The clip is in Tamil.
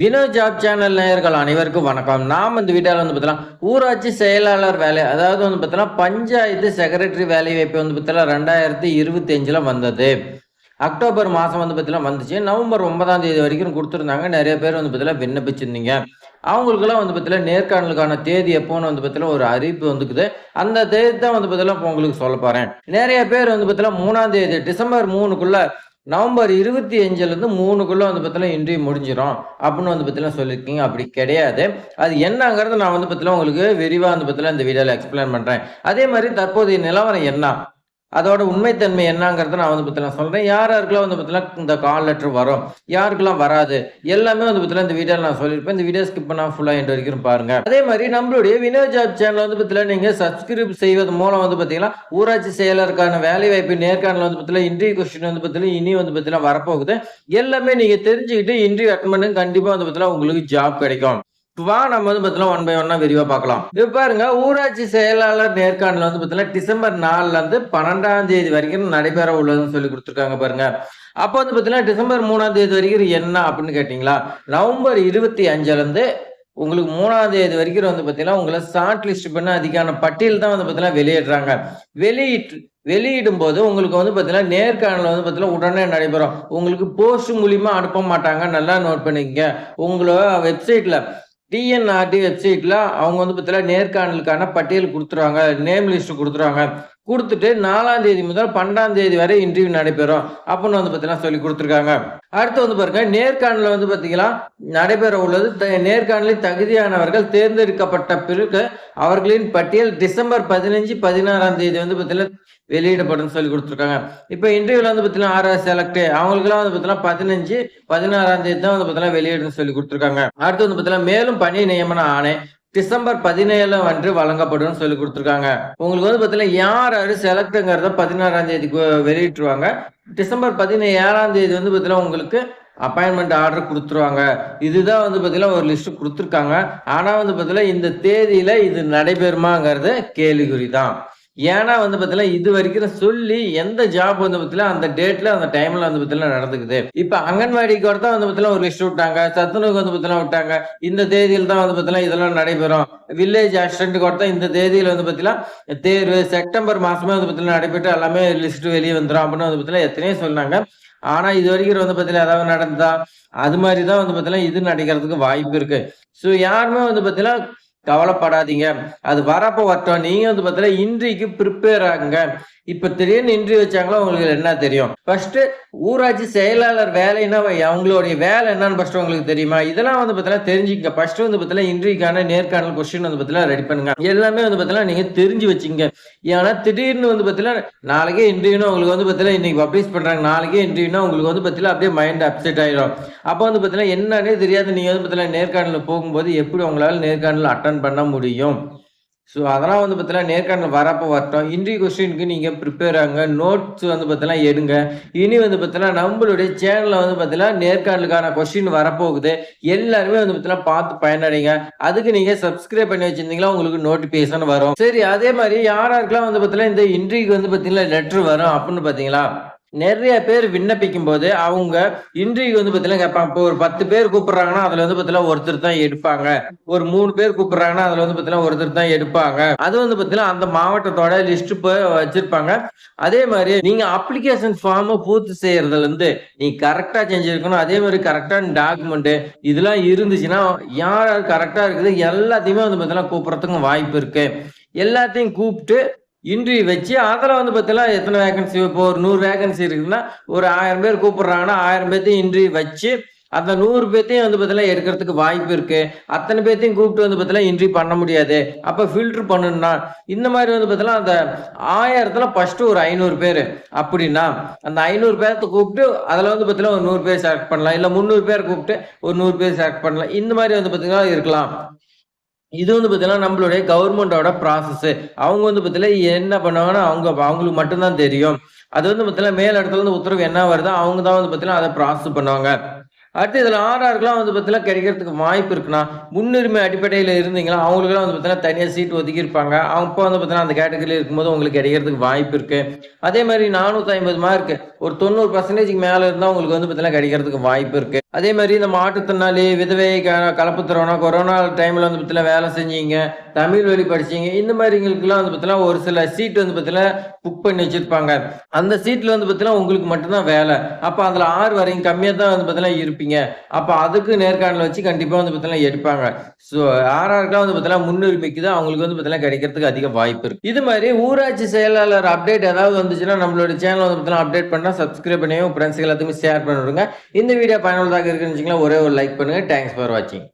வினோத் ஜாப் சேனல் நேயர்கள் அனைவருக்கும் வணக்கம். நாம் இந்த வீடியோவில் வந்து பார்த்தீங்கன்னா ஊராட்சி செயலாளர் வேலை அதாவது வந்து பார்த்தோன்னா பஞ்சாயத்து செக்ரட்டரி வேலை வாய்ப்பு வந்து பார்த்தீங்கன்னா ரெண்டாயிரத்தி இருபத்தி அஞ்சில் வந்தது. அக்டோபர் மாதம் வந்து பார்த்தீங்கன்னா வந்துச்சு. நவம்பர் ஒன்பதாம் தேதி வரைக்கும் கொடுத்துருந்தாங்க. நிறைய பேர் வந்து பார்த்தீங்கன்னா விண்ணப்பிச்சிருந்தீங்க. அவங்களுக்குலாம் வந்து பார்த்தீங்கன்னா நேர்காணலுக்கான தேதி எப்போன்னு வந்து பார்த்தீங்கன்னா ஒரு அறிவிப்பு வந்துக்குது. அந்த தேதி தான் வந்து பார்த்தீங்கன்னா இப்போ உங்களுக்கு சொல்ல போகிறேன் நிறைய பேர் வந்து பார்த்தீங்கன்னா மூணாம் தேதி டிசம்பர் மூணுக்குள்ளே நவம்பர் இருபத்தி அஞ்சுலேருந்து மூணுக்குள்ளே வந்து பார்த்தீங்கன்னா இன்டர்வியூ முடிஞ்சிடும் அப்படின்னு வந்து பார்த்தீங்கன்னா சொல்லியிருக்கீங்க. அப்படி கிடையாது. அது என்னங்கிறத நான் வந்து பார்த்தீங்கன்னா உங்களுக்கு விரிவாக வந்து பார்த்தீங்கன்னா இந்த வீடியோவில் எக்ஸ்பிளைன் பண்ணுறேன் அதே மாதிரி தற்போதைய நிலவரம் என்ன? அதோட உண்மைத்தன்மை என்னங்கிறத நான் வந்து பற்றிலாம் சொல்கிறேன் யார் யாருக்கெல்லாம் வந்து பார்த்தீங்கன்னா இந்த கால் லெட்டர் வரும்? யாருக்கெல்லாம் வராது? எல்லாமே வந்து பார்த்தீங்கன்னா இந்த வீடியோவில் நான் சொல்லியிருப்பேன். இந்த வீடியோ ஸ்கிப் பண்ணால் ஃபுல்லாக எண்ட் வரைக்கும் பாருங்க. அதே மாதிரி நம்மளுடைய வினோ ஜாப் சேனல் வந்து பார்த்தீங்கன்னா நீங்கள் சப்ஸ்கிரைப் செய்வது மூலம் வந்து பார்த்தீங்கன்னா ஊராட்சி செயலருக்கான வேலை வாய்ப்பு நேர்காணல் வந்து பார்த்தீங்கன்னா இன்டர்வியூ கொஸ்டின் வந்து பார்த்தீங்கன்னா இனி வந்து பார்த்தீங்கன்னா வரப்போகுது. எல்லாமே நீங்கள் தெரிஞ்சுக்கிட்டு இன்டர்வியூ அட்டன் பண்ணுங்க. கண்டிப்பாக வந்து பார்த்தீங்கன்னா உங்களுக்கு ஜாப் கிடைக்கும். வா நம்ம வந்து பார்த்தீங்கன்னா ஒன் பை ஒன்னா விரிவாக பார்க்கலாம். இது பாருங்க ஊராட்சி செயலாளர் நேர்காணல் வந்து பார்த்தீங்கன்னா டிசம்பர் நாலுல இருந்து பன்னெண்டாம் தேதி வரைக்கும் நடைபெற உள்ளதுன்னு சொல்லி கொடுத்துருக்காங்க பாருங்க. அப்போ வந்து பார்த்தீங்கன்னா டிசம்பர் மூணாம் தேதி வரைக்கும் என்ன அப்படின்னு கேட்டிங்களா? நவம்பர் இருபத்தி அஞ்சுலேருந்து உங்களுக்கு மூணாம் தேதி வரைக்கும் வந்து பார்த்தீங்கன்னா உங்களை ஷார்ட் லிஸ்ட் பண்ண அதுக்கான பட்டியல் தான் வந்து பார்த்தீங்கன்னா வெளியிடுறாங்க. வெளியிட்டு வெளியிடும் போது உங்களுக்கு வந்து பார்த்தீங்கன்னா நேர்காணல் வந்து பார்த்தீங்கன்னா உடனே நடைபெறும். உங்களுக்கு போஸ்ட் மூலியமா அனுப்ப மாட்டாங்க. நல்லா நோட் பண்ணிக்கங்க. உங்களோட வெப்சைட்ல டிஎன்ஆர்டி வெப்சைட்ல அவங்க வந்து பார்த்தீங்கன்னா நேர்காணலுக்கான பட்டியல் கொடுத்துருவாங்க நேம் லிஸ்ட் கொடுத்துருவாங்க கொடுத்துட்டு நாலாம் தேதி முதல் பன்னெண்டாம் தேதி வரை இன்டர்வியூ நடைபெறும். அப்படின்னு வந்து பார்த்தீங்கன்னா சொல்லி கொடுத்துருக்காங்க. அடுத்து வந்து பாருங்க நேர்காணல வந்து பார்த்தீங்கன்னா நடைபெற உள்ளது. நேர்காணலில் தகுதியானவர்கள் தேர்ந்தெடுக்கப்பட்ட பிறகு அவர்களின் பட்டியல் டிசம்பர் பதினஞ்சு பதினாறாம் தேதி வந்து பார்த்தீங்கன்னா வெளியிடப்படும் சொல்லி கொடுத்துருக்காங்க. இப்போ இன்டர்வியூல வந்து பார்த்தீங்கன்னா ஆறு செலக்ட் அவங்களுக்குலாம் வந்து பார்த்தீங்கன்னா பதினஞ்சு பதினாறாம் தேதி தான் வந்து பார்த்தீங்கன்னா வெளியிடும் சொல்லி கொடுத்துருக்காங்க. அடுத்து வந்து பார்த்தீங்கன்னா மேலும் பணி நியமன ஆணை டிசம்பர் பதினேழு அன்று வழங்கப்படும் சொல்லி கொடுத்துருக்காங்க. உங்களுக்கு வந்து பார்த்தீங்கன்னா யார் யாரு செலக்ட்ங்கிறத பதினாறாம் தேதி வெளியிட்டுருவாங்க. டிசம்பர் பதினேழாம் தேதி வந்து பார்த்தீங்கன்னா உங்களுக்கு அப்பாயின்மெண்ட் ஆர்டர் கொடுத்துருவாங்க. இதுதான் வந்து பார்த்தீங்கன்னா ஒரு லிஸ்ட் கொடுத்துருக்காங்க. ஆனால் வந்து பார்த்தீங்கன்னா இந்த தேதியில இது நடைபெறுமாங்கிறது கேள்விக்குறி தான் ஏன்னா வந்து பார்த்தீங்கன்னா இது வரைக்கும் சொல்லி எந்த ஜாப் வந்து பார்த்தீங்கன்னா அந்த டேட்ல அந்த டைம்ல வந்து பார்த்தீங்கன்னா நடந்துக்குது இப்போ அங்கன்வாடிக்கு கூட தான் வந்து பார்த்தீங்கன்னா ஒரு லிஸ்ட் விட்டாங்க சத்துணவுக்கு வந்து பார்த்தீங்கன்னா விட்டாங்க இந்த தேதியில் தான் வந்து பார்த்தீங்கன்னா இதெல்லாம் நடைபெறும் வில்லேஜ் அசிஸ்டன்ட் கூட தான் இந்த தேதியில் வந்து பார்த்தீங்கன்னா தேர்வு செப்டம்பர் மாசமே வந்து பார்த்தீங்கன்னா நடைபெற்று எல்லாமே லிஸ்ட் வெளியே வந்துடும் அப்படின்னு வந்து பார்த்தீங்கன்னா எத்தனையோ சொன்னாங்க ஆனா இது வரைக்கும் வந்து பார்த்தீங்கன்னா ஏதாவது நடந்ததா அது மாதிரி தான் வந்து பார்த்தீங்கன்னா இது நடக்கிறதுக்கு வாய்ப்பு இருக்கு ஸோ யாருமே வந்து பார்த்தீங்கன்னா கவலைப்படாதீங்க. அது வரப்போ வரட்டும். நீங்க வந்து பார்த்தீங்கன்னா இன்றைக்கு ப்ரிப்பேர் ஆகுங்க. இப்ப திடீர்னு இன்டர்வியூ வச்சாங்களோ உங்களுக்கு என்ன தெரியும்? ஃபர்ஸ்ட் ஊராட்சி செயலாளர் வேலைன்னா அவங்களுடைய வேலை என்னன்னு ஃபர்ஸ்ட் உங்களுக்கு தெரியுமா? இதெல்லாம் வந்து பார்த்தீங்கன்னா தெரிஞ்சுக்க ஃபர்ஸ்ட் வந்து பார்த்தீங்கன்னா இன்ட்ரிக்கான நேர்காணல் கொஸ்டின் வந்து பார்த்தீங்கன்னா ரெடி பண்ணுங்க. எல்லாமே வந்து பார்த்தீங்கன்னா நீங்க தெரிஞ்சு வச்சுங்க ஏன்னா திடீர்னு வந்து பார்த்தீங்கன்னா நாளைக்கே இன்டர்வியூனா உங்களுக்கு வந்து பார்த்தீங்கன்னா இன்னைக்கு பப்ளிஷ் பண்றாங்க. நாளைக்கே இன்டர்வியூனா உங்களுக்கு வந்து பார்த்தீங்கன்னா அப்படியே மைண்ட் அப்செட் ஆயிடும். அப்போ வந்து பார்த்தீங்கன்னா என்னன்னே தெரியாது நீங்க வந்து பார்த்தீங்கன்னா நேர்காணல் போகும்போது எப்படி உங்களால நேர்காணல் அட்டன் பண்ண முடியும்? ஸோ அதெல்லாம் வந்து பார்த்தீங்கன்னா நேர்காணல் வரப்போ வரட்டும். இன்றைய கொஸ்டினுக்கு நீங்கள் ப்ரிப்பேர் ஆகுங்க. நோட்ஸ் வந்து பார்த்தீங்கன்னா எடுங்க. இனி வந்து பார்த்தீங்கன்னா நம்மளுடைய சேனலில் வந்து பார்த்தீங்கன்னா நேர்காணலுக்கான கொஸ்டின் வரப்போகுது. எல்லாருமே வந்து பார்த்தீங்கன்னா பார்த்து பயனடைங்க. அதுக்கு நீங்கள் சப்ஸ்கிரைப் பண்ணி வச்சுருந்தீங்களா உங்களுக்கு நோட்டிஃபிகேஷன் வரும். சரி அதே மாதிரி யார் வந்து பார்த்தீங்கன்னா இந்த இன்றைக்கு வந்து பார்த்தீங்கன்னா லெட்ரு வரும் அப்படின்னு பார்த்தீங்களா நிறைய பேர் விண்ணப்பிக்கும் போது அவங்க இன்டர்வியூ வந்து பார்த்தீங்கன்னா கேட்பாங்க. இப்போ ஒரு பத்து பேர் கூப்பிடுறாங்கன்னா அதுல வந்து பார்த்தீங்கன்னா ஒருத்தர் தான் எடுப்பாங்க. ஒரு மூணு பேர் கூப்பிடுறாங்கன்னா அதுல வந்து பார்த்தீங்கன்னா ஒருத்தர் தான் எடுப்பாங்க. அது வந்து பார்த்தீங்கன்னா அந்த மாவட்டத்தோட லிஸ்ட் போய் வச்சிருப்பாங்க. அதே மாதிரி நீங்க அப்ளிகேஷன் ஃபார்மை பூர்த்தி செய்யறதுல இருந்து நீ கரெக்டா செஞ்சிருக்கணும் அதே மாதிரி கரெக்டான டாக்குமெண்ட் இதெல்லாம் இருந்துச்சுன்னா யார் யார் கரெக்டா இருக்குது எல்லாத்தையுமே வந்து பார்த்தீங்கன்னா கூப்பிடுறதுக்கு வாய்ப்பு இருக்கு. எல்லாத்தையும் கூப்பிட்டு இன்ட்ரி வச்சு அதில் வந்து பார்த்தீங்கன்னா எத்தனை வேகன்சி இப்போ ஒரு நூறு வேகன்சி இருக்குதுன்னா ஒரு ஆயிரம் பேர் கூப்பிடுறாங்கன்னா ஆயிரம் பேர்த்தையும் இன்டர்வியூ வச்சு அந்த நூறு பேர்த்தையும் வந்து பார்த்தீங்கன்னா எடுக்கிறதுக்கு வாய்ப்பு இருக்கு. அத்தனை பேர்த்தையும் கூப்பிட்டு வந்து பார்த்தீங்கன்னா இன்ட்ரி பண்ண முடியாது. அப்போ ஃபில்ட்ரு பண்ணணும்னா இந்த மாதிரி வந்து பார்த்தீங்கன்னா அந்த ஆயிரத்துல ஃபர்ஸ்ட் ஒரு ஐநூறு பேர். அப்படின்னா அந்த ஐநூறு பேர்த்த கூப்பிட்டு அதில் வந்து பார்த்தீங்கன்னா ஒரு நூறு பேர் செலக்ட் பண்ணலாம். இல்லை முந்நூறு பேர் கூப்பிட்டு ஒரு நூறு பேர் செலக்ட் பண்ணலாம். இந்த மாதிரி வந்து பார்த்தீங்கன்னா இருக்கலாம். இது வந்து பார்த்தீங்கன்னா நம்மளுடைய கவர்மெண்டோட ப்ராசஸ் அவங்க வந்து பார்த்தீங்கன்னா என்ன பண்ணுவாங்கன்னா அவங்க அவங்களுக்கு மட்டும்தான் தெரியும். அது வந்து பார்த்தீங்கன்னா மேல் இடத்துல இருந்து உத்தரவு என்ன வருதோ அவங்க தான் வந்து பார்த்தீங்கன்னா அதை ப்ராசஸ் பண்ணுவாங்க. அடுத்து இதில் ஆர்ஆருக்குலாம் வந்து பார்த்தீங்கன்னா கிடைக்கிறதுக்கு வாய்ப்பு இருக்குன்னா முன்னுரிமை அடிப்படையில் இருந்தீங்களா அவங்களுக்குலாம் வந்து பார்த்தீங்கன்னா தனியாக சீட் ஒதுக்கியிருப்பாங்க. அப்போ வந்து பார்த்தீங்கன்னா அந்த கேட்டகரியில் இருக்கும்போது உங்களுக்கு கிடைக்கிறதுக்கு வாய்ப்பு இருக்குது அதே மாதிரி நானூற்றி ஐம்பது மார்க் ஒரு தொண்ணூறு பர்சன்டேஜ்க்கு மேலே இருந்தால் உங்களுக்கு வந்து பார்த்தீங்கன்னா கிடைக்கிறதுக்கு வாய்ப்பு இருக்குது அதே மாதிரி இந்த மாற்றுத்திறனாளி விதவை க கலப்புத்திறவனா கொரோனா டைமில் வந்து பார்த்தீங்கன்னா வேலை செஞ்சீங்க. தமிழ் வழி படிச்சீங்க இந்த மாதிரிங்களுக்குலாம் வந்து பார்த்தீங்கன்னா ஒரு சில சீட் வந்து பார்த்தீங்கன்னா புக் பண்ணி வச்சிருப்பாங்க. அந்த சீட்டில் வந்து பார்த்தீங்கன்னா உங்களுக்கு மட்டும்தான் வேலை. அப்போ அதில் ஆறு வரையும் கம்மியாக தான் வந்து பார்த்தீங்கன்னா இருப்பீங்க. அப்போ அதுக்கு நேர்காணல் வச்சு கண்டிப்பாக வந்து பார்த்தீங்கன்னா எடுப்பாங்க. ஸோ ஆர்ஆருக்குலாம் வந்து பார்த்தீங்கன்னா முன்னுரிமைக்கு தான் அவங்களுக்கு வந்து பார்த்தீங்கன்னா கிடைக்கிறதுக்கு அதிக வாய்ப்பு இருக்கு. இது மாதிரி ஊராட்சி செயலாளர் அப்டேட் ஏதாவது வந்துச்சுன்னா நம்மளோட சேனல் வந்து பார்த்தீங்கன்னா அப்டேட் பண்ணால் சப்ஸ்கிரைப் பண்ணி ஃப்ரெண்ட்ஸுக்கு எல்லாத்துக்குமே ஷேர் பண்ணிவிடுங்க. இந்த வீடியோ பயனுள்ளதாக இருக்குன்னு வச்சுங்களா ஒரே ஒரு லைக் பண்ணுங்க. தேங்க்ஸ் ஃபார் வாட்சிங்